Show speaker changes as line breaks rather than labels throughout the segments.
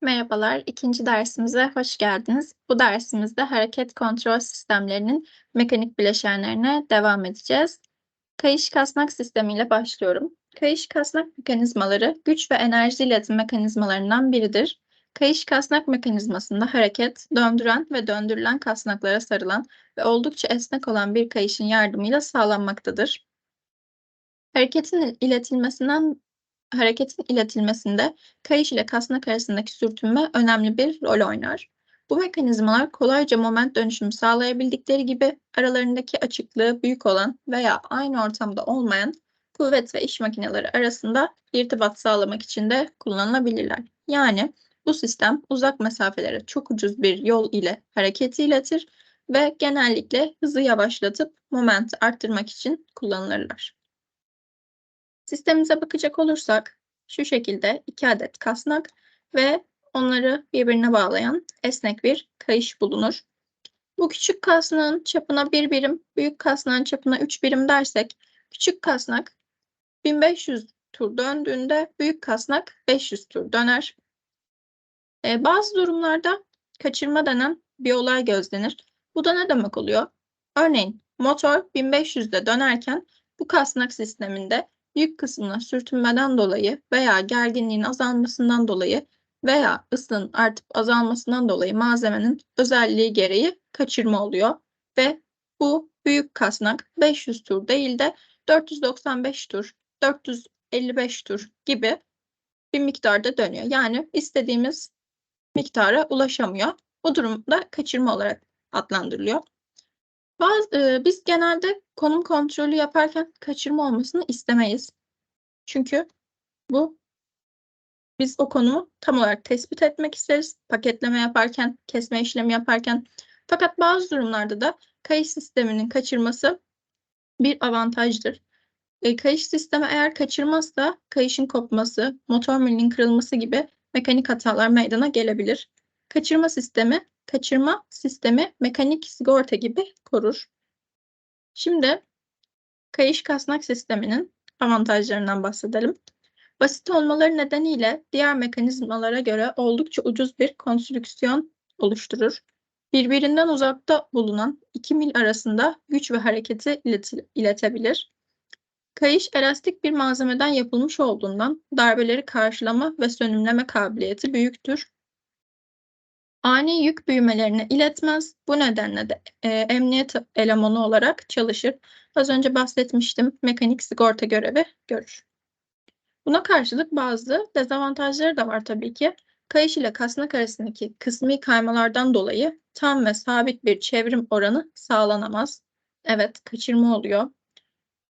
Merhabalar, ikinci dersimize hoş geldiniz. Bu dersimizde hareket kontrol sistemlerinin mekanik bileşenlerine devam edeceğiz. Kayış kasnak sistemiyle başlıyorum. Kayış kasnak mekanizmaları güç ve enerji iletim mekanizmalarından biridir. Kayış kasnak mekanizmasında hareket, döndüren ve döndürülen kasnaklara sarılan ve oldukça esnek olan bir kayışın yardımıyla sağlanmaktadır. Hareketin iletilmesinden hareketin iletilmesinde kayış ile kasnak arasındaki sürtünme önemli bir rol oynar. Bu mekanizmalar kolayca moment dönüşümü sağlayabildikleri gibi aralarındaki açıklığı büyük olan veya aynı ortamda olmayan kuvvet ve iş makineleri arasında irtibat sağlamak için de kullanılabilirler. Yani bu sistem uzak mesafelere çok ucuz bir yol ile hareketi iletir ve genellikle hızı yavaşlatıp momenti arttırmak için kullanılırlar. Sistemimize bakacak olursak şu şekilde iki adet kasnak ve onları birbirine bağlayan esnek bir kayış bulunur. Bu küçük kasnağın çapına bir birim, büyük kasnağın çapına üç birim dersek küçük kasnak 1500 tur döndüğünde büyük kasnak 500 tur döner. Ee, bazı durumlarda kaçırma denen bir olay gözlenir. Bu da ne demek oluyor? Örneğin motor 1500'de dönerken bu kasnak sisteminde yük kısmına sürtünmeden dolayı veya gerginliğin azalmasından dolayı veya ısının artıp azalmasından dolayı malzemenin özelliği gereği kaçırma oluyor ve bu büyük kasnak 500 tur değil de 495 tur, 455 tur gibi bir miktarda dönüyor. Yani istediğimiz miktara ulaşamıyor. Bu durumda kaçırma olarak adlandırılıyor. Bazı, e, biz genelde konum kontrolü yaparken kaçırma olmasını istemeyiz. Çünkü bu biz o konumu tam olarak tespit etmek isteriz. Paketleme yaparken, kesme işlemi yaparken. Fakat bazı durumlarda da kayış sisteminin kaçırması bir avantajdır. E, kayış sistemi eğer kaçırmazsa kayışın kopması, motor milinin kırılması gibi mekanik hatalar meydana gelebilir. Kaçırma sistemi, kaçırma sistemi mekanik sigorta gibi korur. Şimdi kayış kasnak sisteminin avantajlarından bahsedelim. Basit olmaları nedeniyle diğer mekanizmalara göre oldukça ucuz bir konstrüksiyon oluşturur. Birbirinden uzakta bulunan iki mil arasında güç ve hareketi iletebilir. Kayış elastik bir malzemeden yapılmış olduğundan darbeleri karşılama ve sönümleme kabiliyeti büyüktür. Ani yük büyümelerini iletmez. Bu nedenle de e, emniyet elemanı olarak çalışır. Az önce bahsetmiştim. Mekanik sigorta görevi görür. Buna karşılık bazı dezavantajları da var tabii ki. Kayış ile kasnak arasındaki kısmi kaymalardan dolayı tam ve sabit bir çevrim oranı sağlanamaz. Evet, kaçırma oluyor.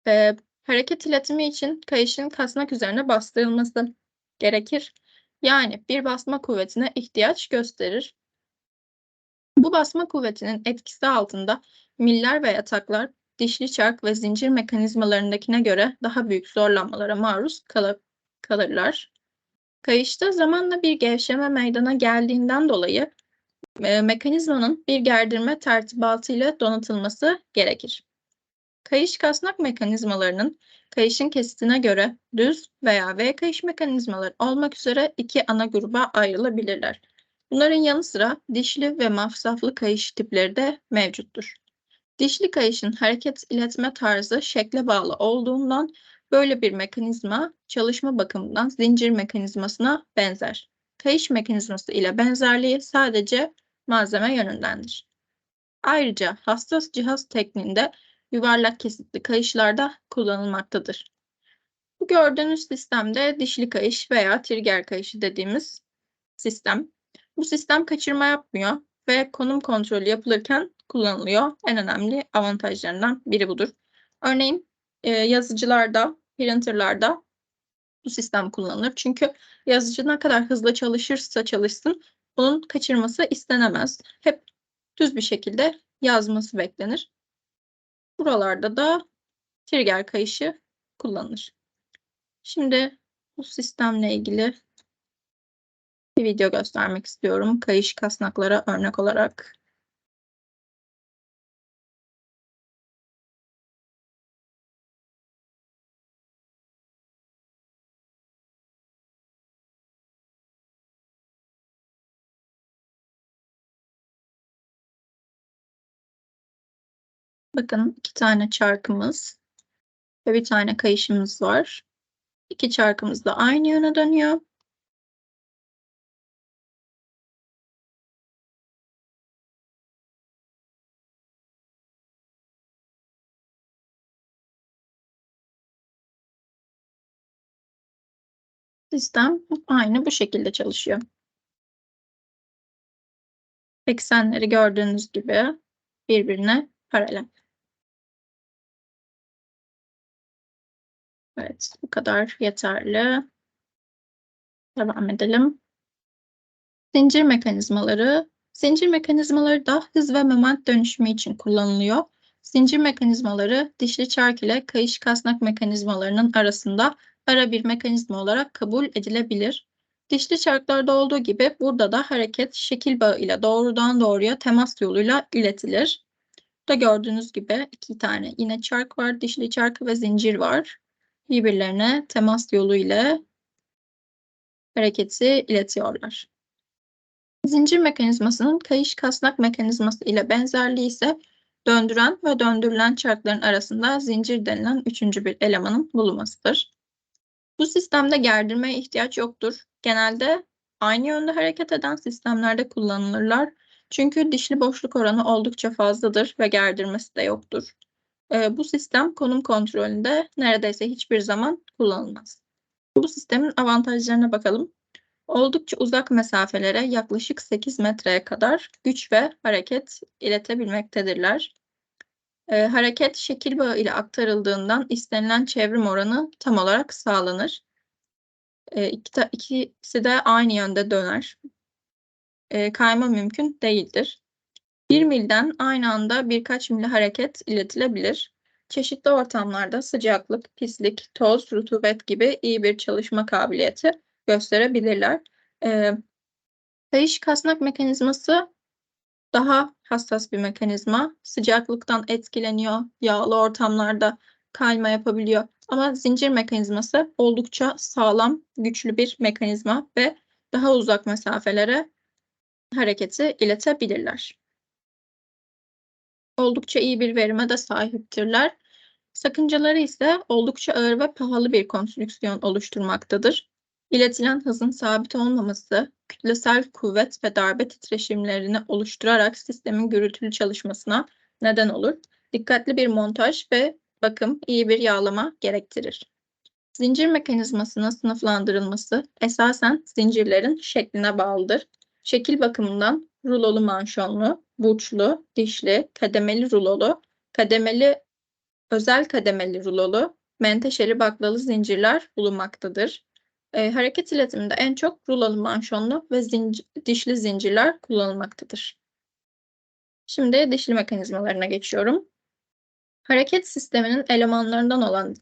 Ee, hareket iletimi için kayışın kasnak üzerine bastırılması gerekir. Yani bir basma kuvvetine ihtiyaç gösterir. Bu basma kuvvetinin etkisi altında miller ve yataklar dişli çark ve zincir mekanizmalarındakine göre daha büyük zorlanmalara maruz kal kalırlar. Kayışta zamanla bir gevşeme meydana geldiğinden dolayı e, mekanizmanın bir gerdirme tertibatı ile donatılması gerekir. Kayış kasnak mekanizmalarının kayışın kesitine göre düz veya V kayış mekanizmaları olmak üzere iki ana gruba ayrılabilirler. Bunların yanı sıra dişli ve mafsaflı kayış tipleri de mevcuttur. Dişli kayışın hareket iletme tarzı şekle bağlı olduğundan böyle bir mekanizma çalışma bakımından zincir mekanizmasına benzer. Kayış mekanizması ile benzerliği sadece malzeme yönündendir. Ayrıca hassas cihaz tekniğinde yuvarlak kesitli kayışlarda kullanılmaktadır. Bu gördüğünüz sistemde dişli kayış veya trigger kayışı dediğimiz sistem. Bu sistem kaçırma yapmıyor ve konum kontrolü yapılırken kullanılıyor. En önemli avantajlarından biri budur. Örneğin e, yazıcılarda, printerlarda bu sistem kullanılır. Çünkü yazıcı ne kadar hızlı çalışırsa çalışsın onun kaçırması istenemez. Hep düz bir şekilde yazması beklenir. Buralarda da trigger kayışı kullanılır. Şimdi bu sistemle ilgili bir video göstermek istiyorum. Kayış kasnaklara örnek olarak. Bakın iki tane çarkımız ve bir tane kayışımız var. İki çarkımız da aynı yöne dönüyor. Sistem aynı bu şekilde çalışıyor. Eksenleri gördüğünüz gibi birbirine paralel. Evet, bu kadar yeterli. Devam edelim. Zincir mekanizmaları. Zincir mekanizmaları da hız ve moment dönüşümü için kullanılıyor. Zincir mekanizmaları dişli çark ile kayış kasnak mekanizmalarının arasında ara bir mekanizma olarak kabul edilebilir. Dişli çarklarda olduğu gibi burada da hareket şekil bağı ile doğrudan doğruya temas yoluyla iletilir. Burada gördüğünüz gibi iki tane yine çark var. Dişli çark ve zincir var. Birbirlerine temas yolu ile hareketi iletiyorlar. Zincir mekanizmasının kayış kasnak mekanizması ile benzerliği ise döndüren ve döndürülen çarkların arasında zincir denilen üçüncü bir elemanın bulunmasıdır. Bu sistemde gerdirmeye ihtiyaç yoktur. Genelde aynı yönde hareket eden sistemlerde kullanılırlar. Çünkü dişli boşluk oranı oldukça fazladır ve gerdirmesi de yoktur. Ee, bu sistem konum kontrolünde neredeyse hiçbir zaman kullanılmaz. Bu sistemin avantajlarına bakalım. Oldukça uzak mesafelere yaklaşık 8 metreye kadar güç ve hareket iletebilmektedirler. Ee, hareket şekil bağı ile aktarıldığından istenilen çevrim oranı tam olarak sağlanır. Ee, iki, ikisi de aynı yönde döner. Ee, kayma mümkün değildir. Bir milden aynı anda birkaç mil hareket iletilebilir. Çeşitli ortamlarda sıcaklık, pislik, toz, rutubet gibi iyi bir çalışma kabiliyeti gösterebilirler. Ee, kayış kasnak mekanizması daha hassas bir mekanizma. Sıcaklıktan etkileniyor, yağlı ortamlarda kayma yapabiliyor. Ama zincir mekanizması oldukça sağlam, güçlü bir mekanizma ve daha uzak mesafelere hareketi iletebilirler. Oldukça iyi bir verime de sahiptirler. Sakıncaları ise oldukça ağır ve pahalı bir konstrüksiyon oluşturmaktadır. İletilen hızın sabit olmaması, kütlesel kuvvet ve darbe titreşimlerini oluşturarak sistemin gürültülü çalışmasına neden olur. Dikkatli bir montaj ve bakım iyi bir yağlama gerektirir. Zincir mekanizmasının sınıflandırılması esasen zincirlerin şekline bağlıdır. Şekil bakımından rulolu manşonlu, burçlu, dişli, kademeli rulolu, kademeli, özel kademeli rulolu, menteşeli baklalı zincirler bulunmaktadır. E, hareket iletiminde en çok rulalı manşonlu ve zincir, dişli zincirler kullanılmaktadır. Şimdi dişli mekanizmalarına geçiyorum. Hareket sisteminin elemanlarından olan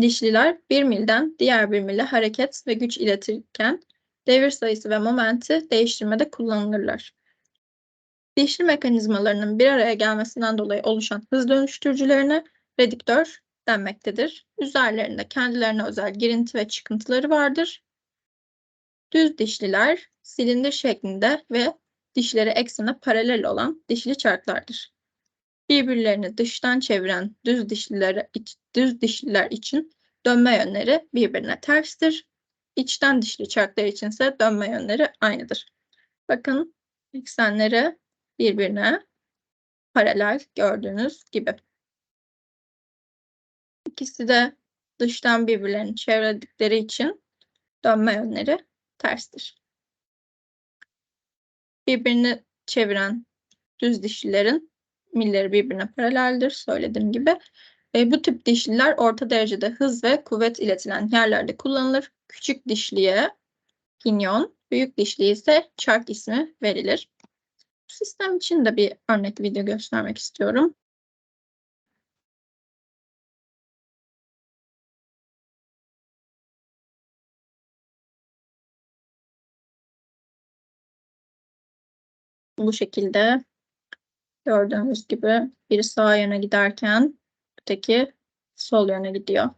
dişliler bir milden diğer bir mile hareket ve güç iletirken devir sayısı ve momenti değiştirmede kullanılırlar. Dişli mekanizmalarının bir araya gelmesinden dolayı oluşan hız dönüştürücülerine rediktör denmektedir. Üzerlerinde kendilerine özel girinti ve çıkıntıları vardır. Düz dişliler silindir şeklinde ve dişleri eksene paralel olan dişli çarklardır. Birbirlerini dıştan çeviren düz dişliler, düz dişliler için dönme yönleri birbirine terstir. İçten dişli çarklar içinse dönme yönleri aynıdır. Bakın eksenleri birbirine paralel gördüğünüz gibi. İkisi de dıştan birbirlerini çevredikleri için dönme yönleri terstir. Birbirini çeviren düz dişlilerin milleri birbirine paraleldir söylediğim gibi. E, bu tip dişliler orta derecede hız ve kuvvet iletilen yerlerde kullanılır. Küçük dişliye pinyon, büyük dişliye ise çark ismi verilir. Bu sistem için de bir örnek video göstermek istiyorum. Bu şekilde gördüğünüz gibi biri sağ yöne giderken öteki sol yöne gidiyor.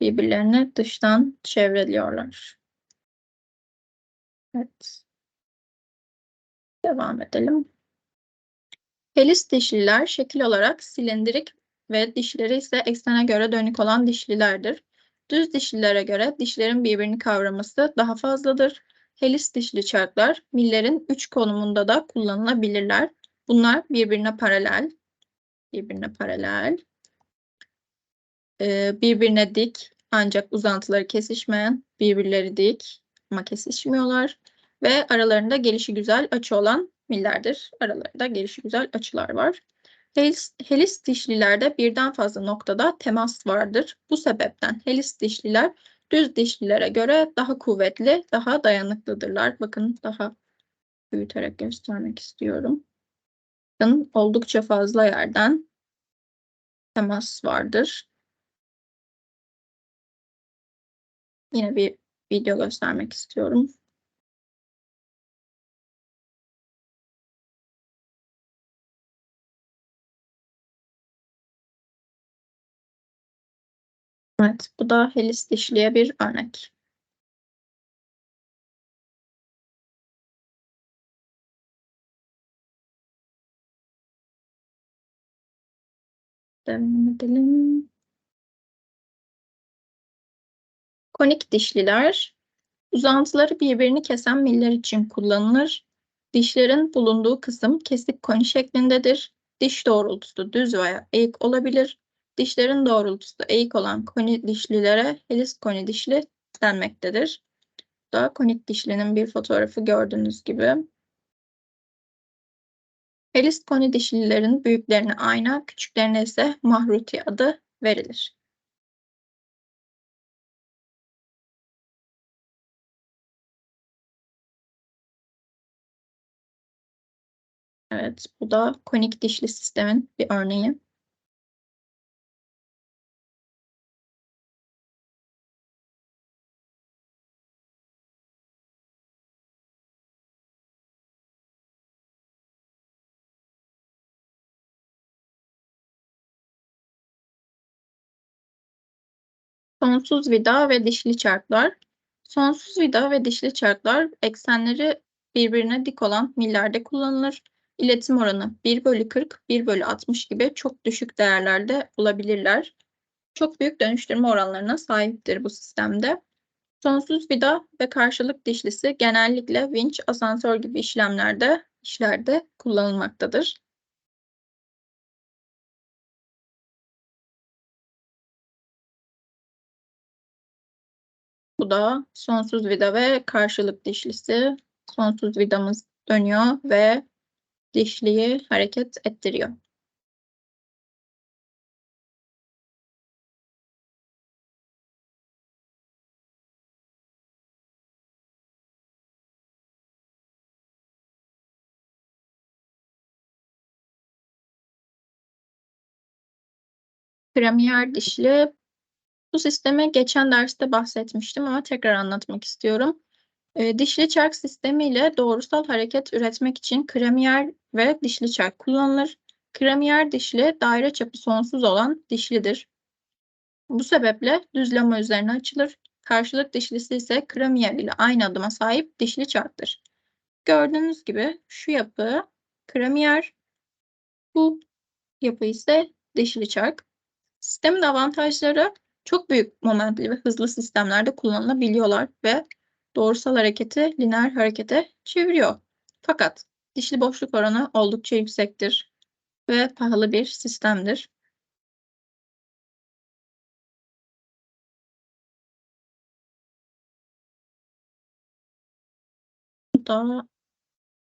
Birbirlerini dıştan çevreliyorlar. Evet. Devam edelim. Helis dişliler şekil olarak silindirik ve dişleri ise eksene göre dönük olan dişlilerdir. Düz dişlilere göre dişlerin birbirini kavraması daha fazladır. Helis dişli çarklar millerin üç konumunda da kullanılabilirler. Bunlar birbirine paralel, birbirine paralel, e, birbirine dik ancak uzantıları kesişmeyen, birbirleri dik ama kesişmiyorlar ve aralarında gelişi güzel açı olan millerdir. Aralarında gelişi güzel açılar var. Helis, helis dişlilerde birden fazla noktada temas vardır. Bu sebepten helis dişliler düz dişlilere göre daha kuvvetli, daha dayanıklıdırlar. Bakın daha büyüterek göstermek istiyorum. Bakın oldukça fazla yerden temas vardır. Yine bir video göstermek istiyorum. Evet, bu da helis dişliye bir örnek. Devam edelim. Konik dişliler uzantıları birbirini kesen miller için kullanılır. Dişlerin bulunduğu kısım kesik koni şeklindedir. Diş doğrultusu düz veya eğik olabilir. Dişlerin doğrultusu eğik olan koni dişlilere helis koni dişli denmektedir. Da konik dişlinin bir fotoğrafı gördüğünüz gibi. Helis koni dişlilerin büyüklerine ayna, küçüklerine ise mahruti adı verilir. Evet, bu da konik dişli sistemin bir örneği. Sonsuz vida ve dişli çarklar. Sonsuz vida ve dişli çarklar eksenleri birbirine dik olan millerde kullanılır. İletim oranı 1 bölü 40, 1 bölü 60 gibi çok düşük değerlerde olabilirler. Çok büyük dönüştürme oranlarına sahiptir bu sistemde. Sonsuz vida ve karşılık dişlisi genellikle vinç, asansör gibi işlemlerde işlerde kullanılmaktadır. Bu da sonsuz vida ve karşılık dişlisi. Sonsuz vidamız dönüyor ve dişliyi hareket ettiriyor. Premier dişli bu sisteme geçen derste bahsetmiştim ama tekrar anlatmak istiyorum. E, dişli çark sistemiyle doğrusal hareket üretmek için kremiyer ve dişli çark kullanılır. Kremiyer dişli daire çapı sonsuz olan dişlidir. Bu sebeple düzleme üzerine açılır. Karşılık dişlisi ise kremiyer ile aynı adıma sahip dişli çarktır. Gördüğünüz gibi şu yapı kremiyer, bu yapı ise dişli çark. Sistemin avantajları çok büyük momentli ve hızlı sistemlerde kullanılabiliyorlar ve doğrusal hareketi lineer harekete çeviriyor. Fakat dişli boşluk oranı oldukça yüksektir ve pahalı bir sistemdir. Bu da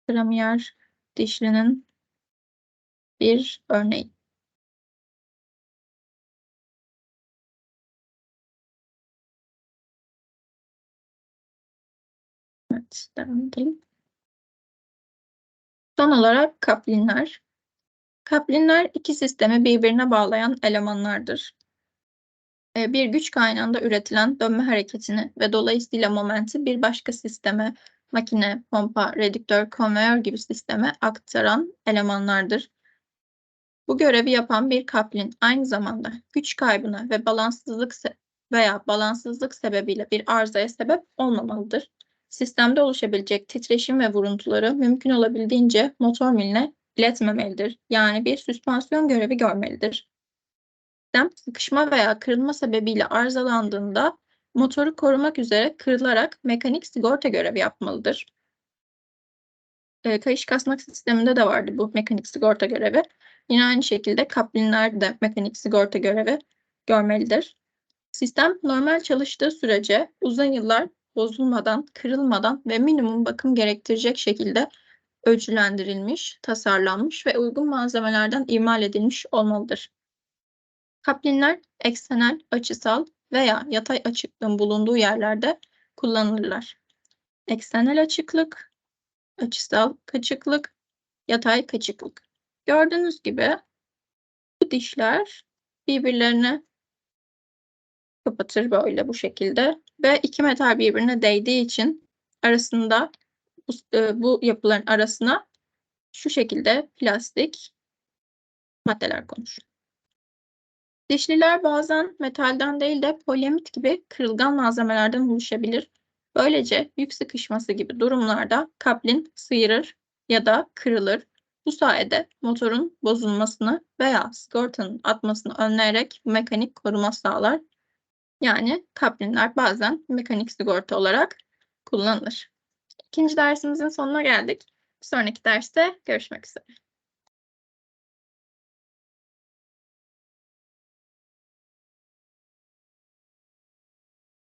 Premier dişlinin bir örneği. Evet, devam edelim. Son olarak kaplinler. Kaplinler iki sistemi birbirine bağlayan elemanlardır. Ee, bir güç kaynağında üretilen dönme hareketini ve dolayısıyla momenti bir başka sisteme, makine, pompa, redüktör, konveyör gibi sisteme aktaran elemanlardır. Bu görevi yapan bir kaplin aynı zamanda güç kaybına ve balansızlık veya balansızlık sebebiyle bir arızaya sebep olmamalıdır sistemde oluşabilecek titreşim ve vuruntuları mümkün olabildiğince motor miline iletmemelidir. Yani bir süspansiyon görevi görmelidir. Sistem sıkışma veya kırılma sebebiyle arızalandığında motoru korumak üzere kırılarak mekanik sigorta görevi yapmalıdır. Eee, kayış kasnak sisteminde de vardı bu mekanik sigorta görevi. Yine aynı şekilde kaplinler de mekanik sigorta görevi görmelidir. Sistem normal çalıştığı sürece uzun yıllar bozulmadan, kırılmadan ve minimum bakım gerektirecek şekilde ölçülendirilmiş, tasarlanmış ve uygun malzemelerden imal edilmiş olmalıdır. Kaplinler eksenel, açısal veya yatay açıklığın bulunduğu yerlerde kullanılırlar. Eksenel açıklık, açısal kaçıklık, yatay kaçıklık. Gördüğünüz gibi bu dişler birbirlerine kapatır böyle bu şekilde ve iki metal birbirine değdiği için arasında bu, e, bu yapıların arasına şu şekilde plastik maddeler konur. Dişliler bazen metalden değil de polyamit gibi kırılgan malzemelerden oluşabilir. Böylece yük sıkışması gibi durumlarda kaplin sıyırır ya da kırılır. Bu sayede motorun bozulmasını veya sigortanın atmasını önleyerek mekanik koruma sağlar. Yani kaplinler bazen mekanik sigorta olarak kullanılır. İkinci dersimizin sonuna geldik. Bir sonraki derste görüşmek üzere.